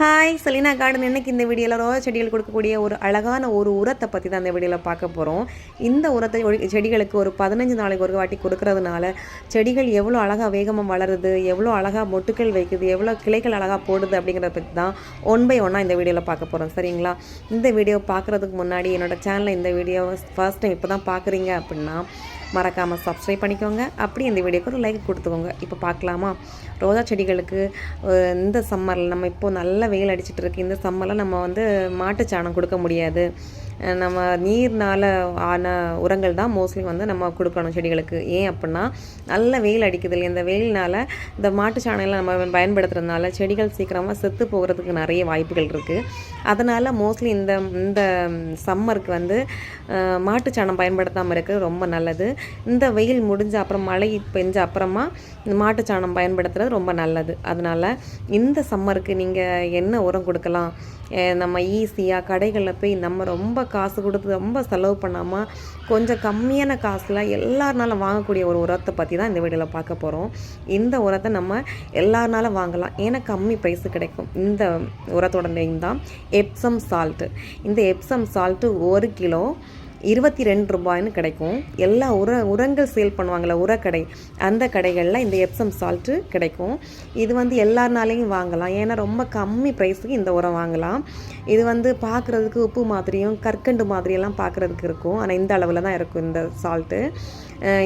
Hi Selena garden இன்னைக்கு இந்த வீடியோவில் ரோஜா செடிகள் கொடுக்கக்கூடிய ஒரு அழகான ஒரு உரத்தை பற்றி தான் இந்த வீடியோவில் பார்க்க போகிறோம் இந்த உரத்தை ஒழி- செடிகளுக்கு ஒரு பதினஞ்சு நாளைக்கு ஒரு வாட்டி கொடுக்கறதுனால செடிகள் எவ்வளோ அழகாக வேகமாக வளருது எவ்வளோ அழகாக மொட்டுக்கள் வைக்குது எவ்வளோ கிளைகள் அழகாக போடுது அப்படிங்கிறத பற்றி தான் ஒன் பை ஒன்னாக இந்த வீடியோவில் பார்க்க போகிறோம் சரிங்களா? இந்த வீடியோ பார்க்குறதுக்கு முன்னாடி என்னோட சேனலில் இந்த வீடியோ ஃபர்ஸ்ட் டைம் இப்போ தான் பார்க்குறீங்க அப்படின்னா மறக்காமல் சப்ஸ்கிரைப் பண்ணிக்கோங்க. அப்படி இந்த வீடியோக்கு ஒரு லைக் கொடுத்துக்கோங்க. இப்போ பார்க்கலாமா? ரோஜா செடிகளுக்கு இந்த சம்மரில் நம்ம இப்போது நல்ல வெயில் அடிச்சிட்டு இருக்கு. இந்த சம்மரில் நம்ம வந்து மாட்டுச் சாணம் கொடுக்க முடியாது. நம்ம நீர்னால் ஆன உரங்கள் தான் மோஸ்ட்லி வந்து நம்ம கொடுக்கணும் செடிகளுக்கு. ஏன் அப்படின்னா நல்ல வெயில் அடிக்குது இல்லை இந்த வெயில்னால் இந்த மாட்டு எல்லாம் நம்ம பயன்படுத்துறதுனால செடிகள் சீக்கிரமாக செத்து போகிறதுக்கு நிறைய வாய்ப்புகள் இருக்குது அதனால் மோஸ்ட்லி இந்த இந்த சம்மருக்கு வந்து அஹ், மாட்டுச் சாணம் பயன்படுத்தாமல் இருக்கிறது ரொம்ப நல்லது. இந்த வெயில் முடிஞ்ச அப்புறம் மழை பெஞ்ச அப்புறமா இந்த மாட்டுச்சாணம் பயன்படுத்துறது ரொம்ப நல்லது. அதனால் இந்த சம்மருக்கு நீங்கள் என்ன உரம் கொடுக்கலாம்? நம்ம ஈஸியாக கடைகளில் போய் நம்ம ரொம்ப காசு கொடுத்து ரொம்ப செலவு பண்ணாமல் கொஞ்சம் கம்மியான காசில் எல்லாருனாலும் வாங்கக்கூடிய ஒரு உரத்தை பற்றி தான் இந்த வீடியோவில் பார்க்க போகிறோம் இந்த உரத்தை நம்ம எல்லாருனாலும் வாங்கலாம். ஏன்னா கம்மி ப்ரைஸு கிடைக்கும். இந்த உரத்தோட நேம் தான் எப்சம் சால்ட்டு இந்த எப்சம் சால்ட்டு ஒரு கிலோ இருபத்தி ரெண்டு ரூபாய்னு கிடைக்கும். எல்லா உர உரங்கள் சேல் பண்ணுவாங்கள்ல உரக்கடை. அந்த கடைகளில் இந்த எப்சம் சால்ட்டு கிடைக்கும். இது வந்து எல்லாருனாலையும் வாங்கலாம். ஏன்னா ரொம்ப கம்மி ப்ரைஸுக்கு இந்த உரம் வாங்கலாம். இது வந்து பார்க்குறதுக்கு உப்பு மாதிரியும் கற்கண்டு மாதிரியெல்லாம் பார்க்குறதுக்கு இருக்கும். ஆனால் இந்த அளவில் தான் இருக்கும் இந்த சால்ட்டு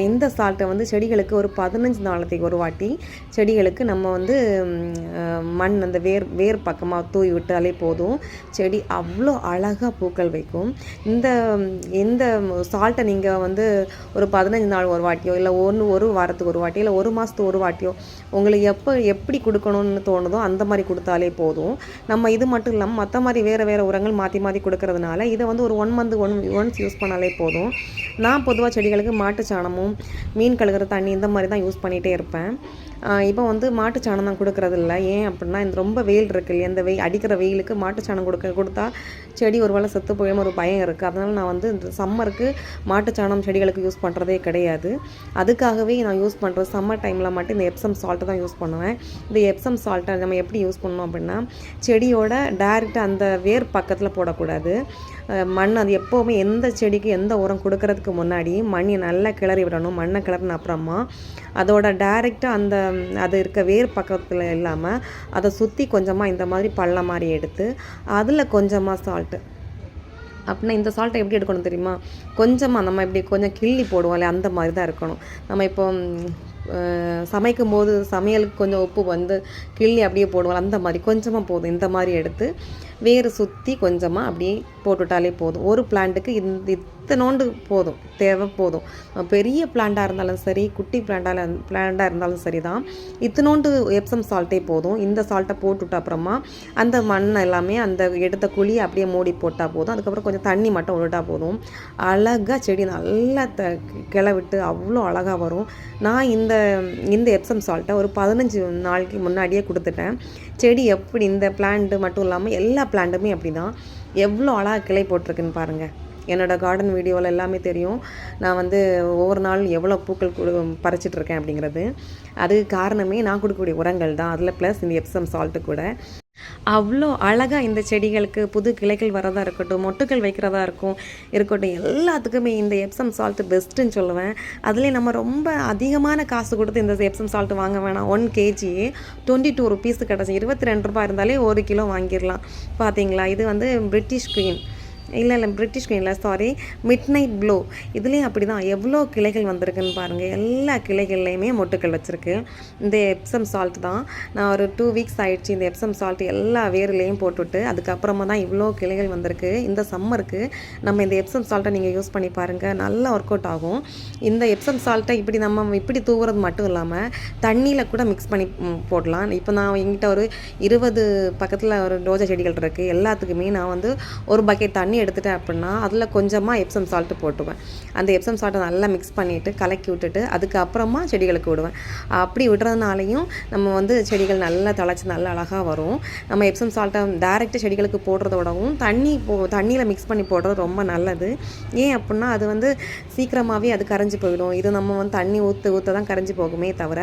இந்த சால்ட்டை வந்து செடிகளுக்கு ஒரு பதினஞ்சு நாளத்துக்கு ஒரு வாட்டி செடிகளுக்கு நம்ம வந்து மண் அந்த வேர் வேர் பக்கமாக தூவி விட்டாலே போதும். செடி அவ்வளோ அழகாக பூக்கள் வைக்கும். இந்த இந்த சால்ட்டை நீங்கள் வந்து ஒரு பதினஞ்சு நாள் ஒரு வாட்டியோ இல்லை ஒன்று ஒரு வாரத்துக்கு ஒரு வாட்டியோ இல்லை ஒரு மாதத்துக்கு ஒரு வாட்டியோ உங்களுக்கு எப்போ எப்படி கொடுக்கணும்னு தோணுதோ அந்த மாதிரி கொடுத்தாலே போதும். நம்ம இது மட்டும் இல்லாமல் மற்ற மாதிரி வேறு வேறு உரங்கள் மாற்றி மாற்றி கொடுக்கறதுனால இதை வந்து ஒரு one month one once use பண்ணாலே போதும். நான் பொதுவாக செடிகளுக்கு மாட்டு சாணமும் மீன் கழுகிற தண்ணி இந்த மாதிரி தான் யூஸ் பண்ணிகிட்டே இருப்பேன். இப்போ வந்து மாட்டு சாணம் தான் கொடுக்கறது இல்லை. ஏன் அப்படின்னா இந்த ரொம்ப வெயில் இருக்கு இல்லையா? இந்த வெயில் அடிக்கிற வெயிலுக்கு மாட்டு சாணம் கொடுக்க கொடுத்தா செடி ஒரு வேளை செத்து போயும் ஒரு பயம் இருக்குது அதனால் நான் வந்து இந்த சம்மருக்கு மாட்டு சாணம் செடிகளுக்கு யூஸ் பண்ணுறதே கிடையாது. அதுக்காகவே நான் யூஸ் பண்ணுறது சம்மர் டைமில் மட்டும் இந்த எப்சம் சால்ட்டு தான் யூஸ் பண்ணுவேன். இந்த எப்சம் சால்ட்டை நம்ம எப்படி யூஸ் பண்ணோம் அப்படின்னா செடியோட டேரெக்டாக அந்த வேர் பக்கத்தில் போடக்கூடாது. மண் அது எப்போவுமே எந்த செடிக்கு எந்த உரம் கொடுக்கறதுக்கு முன்னாடி மண்ணை நல்லா கிளறி விடணும் மண்ணை கிளறின அப்புறமா அதோட டைரெக்டாக அந்த அது இருக்க வேர் பக்கத்தில் இல்லாமல் அதை சுற்றி கொஞ்சமாக இந்த மாதிரி பள்ளம் மாதிரி எடுத்து அதில் கொஞ்சமாக சால்ட்டு அப்படின்னா இந்த சால்ட்டை எப்படி எடுக்கணும் தெரியுமா? கொஞ்சமாக நம்ம இப்படி கொஞ்சம் கிள்ளி போடுவோம்ல அந்த மாதிரி தான் இருக்கணும். நம்ம இப்போ சமைக்கும் போது சமையலுக்கு கொஞ்சம் உப்பு வந்து கிள்ளி அப்படியே போடுவோம் அந்த மாதிரி கொஞ்சமாக போதும். இந்த மாதிரி எடுத்து வேறு சுற்றி கொஞ்சமாக அப்படியே போட்டுவிட்டாலே போதும். ஒரு பிளான்ட்டுக்கு இந்த இத்தனோண்டு போதும். தேவை போதும். பெரிய பிளான்ட்டாக இருந்தாலும் சரி குட்டி பிளான்ட்டாக பிளான்ட்டாக இருந்தாலும் சரி தான் இத்தனோண்டு எப்சம் சால்ட்டே போதும். இந்த சால்ட்டை போட்டுவிட்ட அப்புறமா அந்த மண் எல்லாமே அந்த எடுத்த குழியை அப்படியே மூடி போட்டால் போதும். அதுக்கப்புறம் கொஞ்சம் தண்ணி மட்டும் விட்டுட்டா போதும். அழகாக செடி நல்லா த கிளவிட்டு அவ்வளோ அழகாக வரும். நான் இந்த இந்த எப்சம் சால்ட்டை ஒரு பதினஞ்சு நாளைக்கு முன்னாடியே கொடுத்துட்டேன். செடி எப்படி இந்த பிளான்ட்டு மட்டும் இல்லாமல் எல்லா பிளான்ட்டுமே அப்படி தான் எவ்வளோ அழகாக கிளை போட்டிருக்குன்னு பாருங்கள் என்னோடய கார்டன் வீடியோவில் எல்லாமே தெரியும். நான் வந்து ஒவ்வொரு நாளும் எவ்வளோ பூக்கள் பறிச்சிட்ருக்கேன் பறிச்சிட்டு இருக்கேன் அப்படிங்கிறது. அதுக்கு காரணமே நான் கொடுக்கக்கூடிய உரங்கள் தான். அதில் ப்ளஸ் இந்த எப்சம் சால்ட்டு கூட. அவ்வளோ அழகாக இந்த செடிகளுக்கு புது கிளைகள் வரதா இருக்கட்டும் மொட்டுக்கள் வைக்கிறதா இருக்கும் இருக்கட்டும் எல்லாத்துக்குமே இந்த எப்சம் சால்ட்டு பெஸ்ட்டுன்னு சொல்லுவேன். அதுலேயும் நம்ம ரொம்ப அதிகமான காசு கொடுத்து இந்த எப்சம் சால்ட்டு வாங்க வேணாம். One KG twenty two rupees கிடச்சி இருபத்தி ரெண்டு ரூபாய் இருந்தாலே ஒரு கிலோ வாங்கிடலாம். பார்த்தீங்களா இது வந்து பிரிட்டிஷ் குயின் இல்லை இல்லை பிரிட்டிஷ் இல்லை சாரி மிட் நைட் ப்ளோ இதுலேயும் அப்படி தான் எவ்வளோ கிளைகள் வந்திருக்குன்னு பாருங்கள் எல்லா கிளைகள்லையுமே மொட்டுக்கள் வச்சுருக்கு. இந்த எப்சம் சால்ட் தான். நான் ஒரு டூ வீக்ஸ் ஆகிடுச்சு இந்த எப்சம் சால்ட் எல்லா வேர்லேயும் போட்டுவிட்டு அதுக்கப்புறமா தான் இவ்வளோ கிளைகள் வந்திருக்கு. இந்த சம்மருக்கு நம்ம இந்த எப்சம் சால்ட்டை நீங்கள் யூஸ் பண்ணி பாருங்கள் நல்லா ஒர்க் அவுட் ஆகும். இந்த எப்சம் சால்ட்டை இப்படி நம்ம இப்படி தூவுறது மட்டும் இல்லாமல் தண்ணியில் கூட மிக்ஸ் பண்ணி போடலாம். இப்போ நான் எங்கிட்ட ஒரு இருபது பக்கத்தில் ஒரு ரோஜா செடிகள் இருக்குது எல்லாத்துக்குமே நான் வந்து ஒரு பக்கெட் தண்ணி எடுத்துட்டேன் அப்படின்னா அதில் கொஞ்சமாக எப்சம் சால்ட்டு போட்டுவேன். அந்த எப்சம் சால்ட்டை நல்லா மிக்ஸ் பண்ணிவிட்டு கலக்கி விட்டுட்டு அதுக்கப்புறமா செடிகளுக்கு விடுவேன். அப்படி விடுறதுனாலையும் நம்ம வந்து செடிகள் நல்லா தழைச்சி நல்லா அழகாக வரும். நம்ம எப்சம் சால்ட்டை டேரெக்டாக செடிகளுக்கு போடுறத விடவும் தண்ணி போ தண்ணியில் மிக்ஸ் பண்ணி போடுறது ரொம்ப நல்லது. ஏன் அப்படின்னா அது வந்து சீக்கிரமாகவே அது கரைஞ்சி போயிடும். இது நம்ம வந்து தண்ணி ஊற்ற ஊற்ற தான் கரைஞ்சி போகுமே தவிர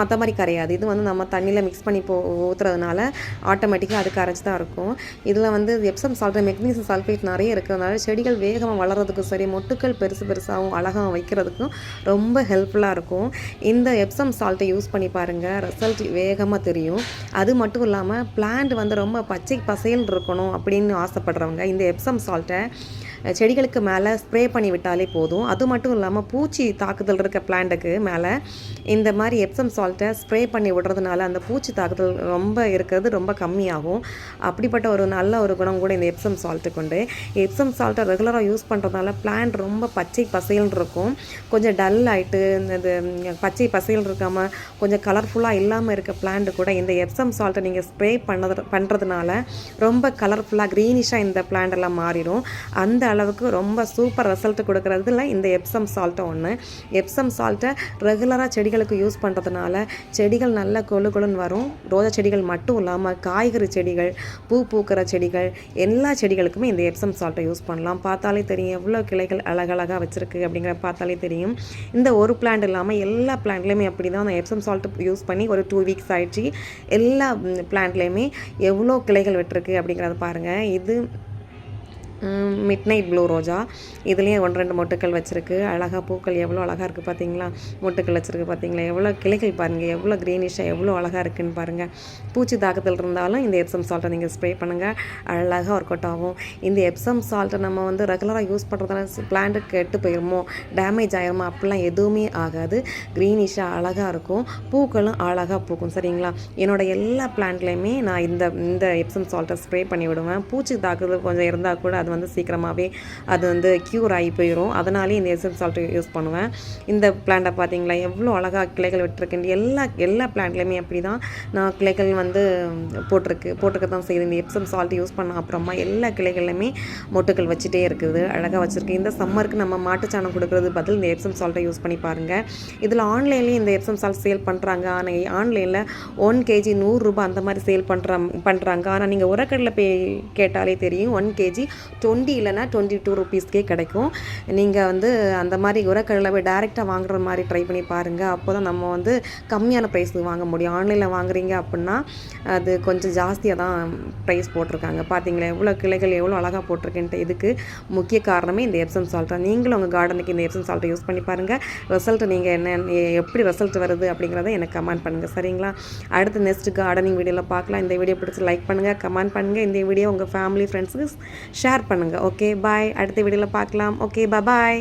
மற்ற மாதிரி கரையாது. இது வந்து நம்ம தண்ணியில் மிக்ஸ் பண்ணி போ ஊற்றுறதுனால ஆட்டோமேட்டிக்காக அது கரைச்சி தான் இருக்கும். இதில் வந்து எப்சம் சால்ட் மெக்னீசியம் சல்ஃபேட் நிறைய இருக்கிறதுனால செடிகள் வேகமாக வளர்கிறதுக்கும் சரி மொட்டுக்கள் பெருசு பெருசாகவும் அழகாக வைக்கிறதுக்கும் ரொம்ப ஹெல்ப்ஃபுல்லாக இருக்கும். இந்த எப்சம் சால்ட்டை யூஸ் பண்ணி பாருங்கள் ரிசல்ட் வேகமாக தெரியும். அது மட்டும் இல்லாமல் பிளான்ட் வந்து ரொம்ப பச்சை பசையல் இருக்கணும் அப்படின்னு ஆசைப்படுறவங்க இந்த எப்சம் சால்ட்டை செடிகளுக்கு மேலே ஸ்ப்ரே பண்ணி விட்டாலே போதும். அது மட்டும் இல்லாமல் பூச்சி தாக்குதல் இருக்க பிளான்ட்டுக்கு மேலே இந்த மாதிரி எப்சம் சால்ட்டை ஸ்ப்ரே பண்ணி விடுறதுனால அந்த பூச்சி தாக்குதல் ரொம்ப இருக்கிறது ரொம்ப கம்மியாகும். அப்படிப்பட்ட ஒரு நல்ல ஒரு குணம் கூட இந்த எப்சம் சால்ட்டுக்கு உண்டு. எப்சம் சால்ட்டை ரெகுலராக யூஸ் பண்ணுறதுனால பிளான்ட் ரொம்ப பச்சை பசையல்னு இருக்கும். கொஞ்சம் டல் ஆகிட்டு இந்த பச்சை பசையில் இருக்காமல் கொஞ்சம் கலர்ஃபுல்லாக இல்லாமல் இருக்க பிளான்ட் கூட இந்த எப்சம் சால்ட்டை நீங்கள் ஸ்ப்ரே பண்ணது பண்ணுறதுனால ரொம்ப கலர்ஃபுல்லாக க்ரீனிஷாக இந்த பிளான்ட் எல்லாம் மாறிடும். அந்த அளவுக்கு ரொம்ப சூப்பர் ரிசல்ட் கொடுக்குறதுல இந்த எப்சம் சால்ட்டை ஒன்று எப்சம் சால்ட்டை ரெகுலராக செடிகளுக்கு யூஸ் பண்ணுறதுனால செடிகள் நல்ல கொழு கொழுன்னு வரும். ரோஜா செடிகள் மட்டும் இல்லாமல் காய்கறி செடிகள் பூ பூக்கிற செடிகள் எல்லா செடிகளுக்குமே இந்த எப்சம் சால்ட்டை யூஸ் பண்ணலாம். பார்த்தாலே தெரியும் எவ்வளோ கிளைகள் அழகழகாக வச்சுருக்கு அப்படிங்கிற பார்த்தாலே தெரியும். இந்த ஒரு பிளான்ட் இல்லாமல் எல்லா பிளான்ட்லேயுமே அப்படி தான் அந்த எப்சம் சால்ட் யூஸ் பண்ணி ஒரு டூ வீக்ஸ் ஆயிடுச்சு. எல்லா பிளான்ட்லேயுமே எவ்வளோ கிளைகள் விட்டுருக்கு அப்படிங்கிறத பாருங்கள் இது மிட் நைட் ப்ளூ ரோஜா. இதுலேயும் ஒன்று ரெண்டு மொட்டுக்கள் வச்சுருக்கு. அழகாக பூக்கள் எவ்வளோ அழகாக இருக்குது பார்த்தீங்களா மொட்டுக்கள் வச்சுருக்கு பார்த்தீங்களா எவ்வளோ கிளைகள் பாருங்கள் எவ்வளோ க்ரீனிஷாக எவ்வளோ அழகாக இருக்குதுன்னு பாருங்கள் பூச்சி தாக்கத்தில் இருந்தாலும் இந்த எப்சம் சால்ட்டை நீங்கள் ஸ்ப்ரே பண்ணுங்கள் அழகாக ஒர்க் அவுட் ஆகும். இந்த எப்சம் சால்ட்டை நம்ம வந்து ரெகுலராக யூஸ் பண்ணுறதுனால பிளான்ட்டு கெட்டு போயிருமோ டேமேஜ் ஆயிருமோ அப்படிலாம் எதுவுமே ஆகாது. க்ரீனிஷாக அழகாக இருக்கும். பூக்களும் அழகாக பூக்கும் சரிங்களா? என்னோடய எல்லா பிளான்ட்லேயுமே நான் இந்த இந்த எப்சம் சால்ட்டை ஸ்ப்ரே பண்ணி விடுவேன். பூச்சி தாக்குதல் கொஞ்சம் இருந்தால் கூட அது வந்து சீக்கிரமாகவே அது வந்து க்யூர் ஆகி போயிடும் அதனாலே இந்த எசன் சால்ட் யூஸ் பண்ணுவேன். இந்த பிளான்ட்டை பார்த்தீங்களா எவ்வளோ அழகாக கிளைகள் விட்டுருக்குன்னு எல்லா எல்லா பிளான்ட்லேயுமே அப்படி தான் நான் கிளைகள் வந்து போட்டிருக்கு. போட்டிருக்க தான் செய்யுது. இந்த எப்சம் சால்ட் யூஸ் பண்ண அப்புறமா எல்லா கிளைகள்லையுமே மொட்டுக்கள் வச்சுட்டே இருக்குது. அழகாக வச்சுருக்கு இந்த சம்மருக்கு நம்ம மாட்டுச்சாணம் கொடுக்குறது பதில் இந்த எப்சம் சால்ட்டை யூஸ் பண்ணி பாருங்கள் இதில் ஆன்லைன்லேயும் இந்த எப்சம் சால்ட் சேல் பண்ணுறாங்க ஆனால் ஆன்லைனில் ஒன் கேஜி நூறுரூபா அந்த மாதிரி சேல் பண்ணுற பண்ணுறாங்க ஆனால் நீங்கள் உரக்கடலை பே கேட்டாலே தெரியும். ஒன் கேஜி டுவெண்ட்டி இல்லைனா டுவெண்ட்டி டூ ருபீஸ்க்கே கிடைக்கும். நீங்கள் வந்து அந்த மாதிரி உரக்கடலை போய் டேரெக்டாக வாங்குற மாதிரி ட்ரை பண்ணி பாருங்கள் அப்போ தான் நம்ம வந்து கம்மியான ப்ரைஸுக்கு வாங்க முடியும். ஆன்லைனில் வாங்குறீங்க அப்படின்னா அது கொஞ்சம் ஜாஸ்தியாக தான் ப்ரைஸ் போட்டிருக்காங்க. பார்த்தீங்களா எவ்வளோ கிளைகள் எவ்வளோ அழகாக போட்டிருக்கேன்ட்டு இதுக்கு முக்கிய காரணமே இந்த எப்சம் சால்ட்டாக நீங்களும் உங்கள் கார்டனுக்கு இந்த எப்சம் சால்ட்டை யூஸ் பண்ணி பாருங்கள் ரிசல்ட் நீங்கள் என்ன எப்படி ரிசல்ட் வருது அப்படிங்கிறத எனக்கு கமெண்ட் பண்ணுங்கள் சரிங்களா? அடுத்து நெக்ஸ்ட் கார்டனிங் வீடியோவில் பார்க்கலாம். இந்த வீடியோ பிடிச்சி லைக் பண்ணுங்கள் கமெண்ட் பண்ணுங்கள் இந்த வீடியோ உங்கள் ஃபேமிலி ஃப்ரெண்ட்ஸுக்கு ஷேர் ஷேர் பண்ணுங்கள் ஓகே பாய் அடுத்த வீடியோவில் பார்க்கலாம். Okay bye